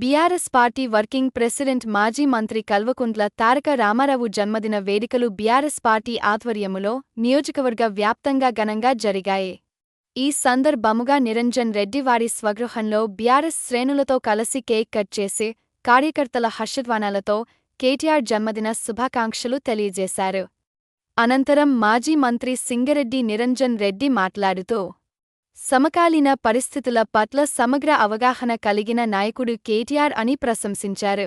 BRS party working president మాజీ మంత్రి కల్వకుంట్ల తారక రామారావు జన్మదిన వేడుకలు బీఆర్ఎస్ పార్టీ ఆధ్వర్యములో నియోజకవర్గ వ్యాప్తంగా ఘనంగా జరిగాయి. ఈ సందర్భముగా నిరంజన్ రెడ్డి వారి స్వగృహంలో బీఆర్ఎస్ శ్రేణులతో కలిసి కేక్ కట్ చేసి కార్యకర్తల హర్షధ్వానాలతో కేటీఆర్ జన్మదిన శుభాకాంక్షలు తెలియజేశారు. అనంతరం మాజీ మంత్రి సింగరెడ్డి నిరంజన్ రెడ్డి మాట్లాడుతూ సమకాలీన పరిస్థితుల పట్ల సమగ్ర అవగాహన కలిగిన నాయకుడు కేటీఆర్ అని ప్రశంసించారు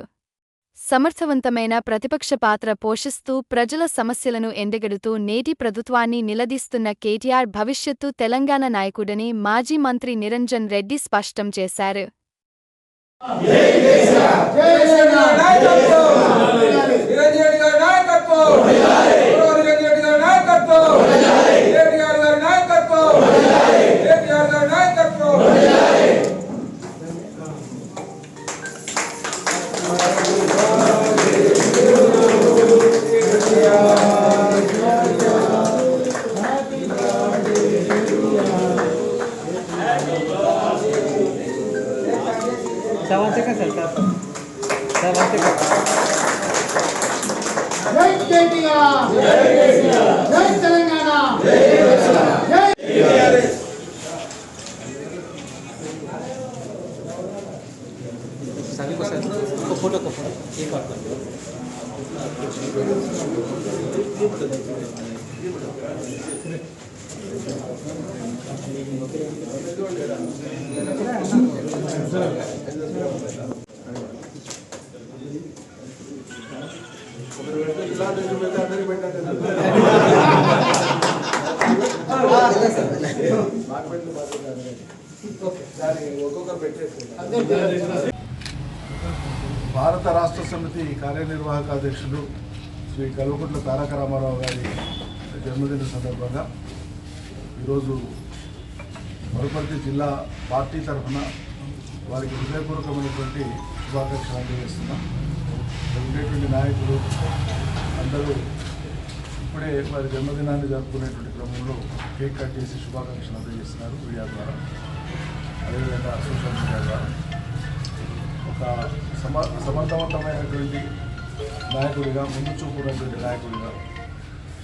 సమర్థవంతమైన ప్రతిపక్ష పాత్ర పోషిస్తూ ప్రజల సమస్యలను ఎండగడుతూ నేటి ప్రభుత్వాన్ని నిలదీస్తున్న కేటీఆర్ భవిష్యత్తు తెలంగాణ నాయకుడని మాజీ మంత్రి నిరంజన్ రెడ్డి స్పష్టం చేశారు నాయకత్వం Davanti che sei stato. Davanti che sei Jai Kenya! Jai Kenya! Jai Telangana! Jai Telangana! Jai Kenya! सभी को सर को फोटो को फोटो एक बार कर दो భారత రాష్ట్ర సమితి కార్యనిర్వాహక అధ్యక్షులు శ్రీ కల్వకుంట్ల తారక రామారావు గారి జన్మదిన సందర్భంగా ఈరోజు వరపర్తి జిల్లా పార్టీ తరఫున వారికి హృదయపూర్వకమైనటువంటి శుభాకాంక్షలు అందజేస్తున్నాం. ఉండేటువంటి నాయకులు అందరూ ఇప్పుడే వారి జన్మదినాన్ని జరుపుకునేటువంటి క్రమంలో కేక్ కట్ చేసి శుభాకాంక్షలు అందజేస్తున్నారు మీడియా ద్వారా. అదేవిధంగా సోషల్ మీడియా ద్వారా. ఒక సమా సమర్థవంతమైనటువంటి నాయకుడిగా ముందు చూపునటువంటి నాయకుడిగా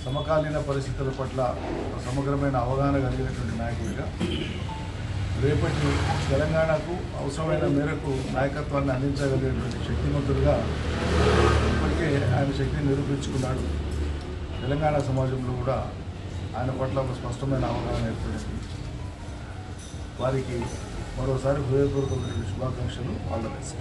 సమకాలీన పరిస్థితుల పట్ల ఒక సమగ్రమైన అవగాహన కలిగినటువంటి నాయకుడిగా రేపటి తెలంగాణకు అవసరమైన మేరకు నాయకత్వాన్ని అందించగలిగినటువంటి శక్తిమంతుడిగా ఇప్పటికే ఆయన శక్తిని నిరూపించుకున్నాడు. తెలంగాణ సమాజంలో కూడా ఆయన పట్ల ఒక స్పష్టమైన అవగాహన ఏర్పడింది. వారికి మరోసారి హృదయపూర్వకమైన శుభాకాంక్షలు. వాళ్ళ బెస్ట్